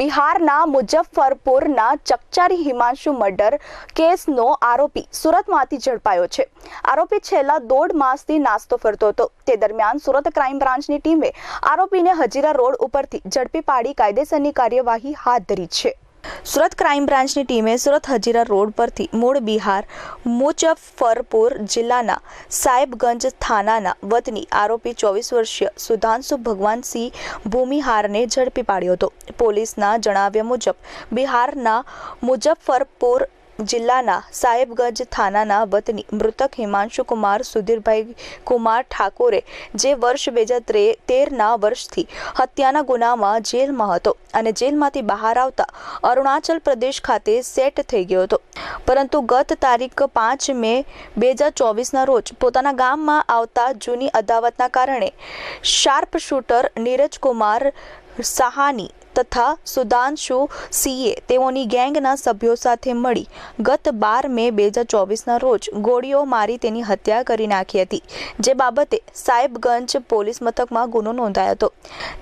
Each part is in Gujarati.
બિહારના મુજફ્ફરપુરના ચકચારી હિમાંશુ મર્ડર કેસનો આરોપી સુરતમાંથી ઝડપાયો છે. આરોપી છેલ્લા દોઢ માસથી નાસ્તો ફરતો હતો. તે દરમિયાન સુરત ક્રાઇમ બ્રાન્ચની ટીમે આરોપીને હજીરા રોડ ઉપરથી ઝડપી પાડી કાયદેસરની કાર્યવાહી હાથ ધરી છે. સુરત ક્રાઇમ બ્રાન્ચની ટીમે સુરત હજીરા રોડ પરથી મૂળ બિહાર મુજફ્ફરપુર જિલ્લાના સાહેબગંજ થાનાના વતની આરોપી ચોવીસ વર્ષીય સુધાંશુ ભગવાનસિંહ ભૂમિહારને ઝડપી પાડ્યો હતો. પોલીસના જણાવ્યા મુજબ, બિહારના મુજફ્ફરપુર જિલ્લાના સાહેબગંજ થાનાના વતની મૃતક હિમાંશુ કુમાર, સુધીરભાઈ કુમાર ઠાકોરે જે વર્ષ બે હજાર તેરના વર્ષથી હત્યાના ગુનામાં જેલમાં હતો અને જેલમાંથી બહાર આવતા અરુણાચલ પ્રદેશ ખાતે સેટ થઈ ગયો હતો. પરંતુ ગત તારીખ પાંચ મે બે હજાર ચોવીસના રોજ પોતાના ગામમાં આવતા જૂની અદાવતના કારણે શાર્પ શૂટર નીરજ કુમાર સાહાની તથા સુદાંશુ સીએ તેઓની ગેંગના સભ્યો સાથે મળી ગત બાર મે બે હજાર ચોવીસના રોજ ગોળીઓ મારી તેની હત્યા કરી નાખી હતી. જે બાબતે સાહેબગંજ પોલીસ મથકમાં ગુનો નોંધાયો હતો.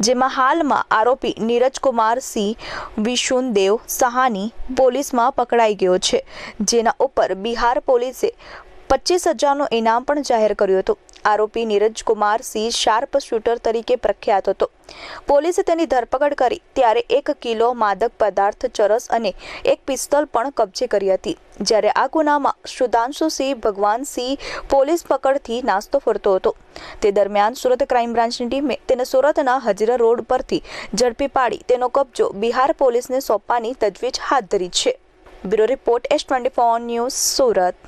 જેમાં હાલમાં આરોપી નીરજ કુમાર સિંહ વિશુનદેવ સહાની પોલીસમાં પકડાઈ ગયો છે. જેના ઉપર બિહાર પોલીસે પચીસ હજારનું ઇનામ પણ જાહેર કર્યું હતું. આરોપી નીરજ કુમાર સિંહ શાર્પ શૂટર તરીકે પ્રખ્યાત હતો. પોલીસે તેની ધરપકડ કરી ત્યારે એક કિલો માદક પદાર્થ, ચરસ અને એક પિસ્તોલ પણ કબજે કરી હતી. જ્યારે આ ગુનામાં સુધાંશુ સિંહ ભગવાન સિંહ પોલીસ પકડથી નાસ્તો ફરતો હતો. તે દરમિયાન સુરત ક્રાઇમ બ્રાન્ચની ટીમે તેને સુરતના હજીરા રોડ પરથી ઝડપી પાડી તેનો કબજો બિહાર પોલીસને સોંપવાની તજવીજ હાથ ધરી છે. Bureau report S twenty four news Surat.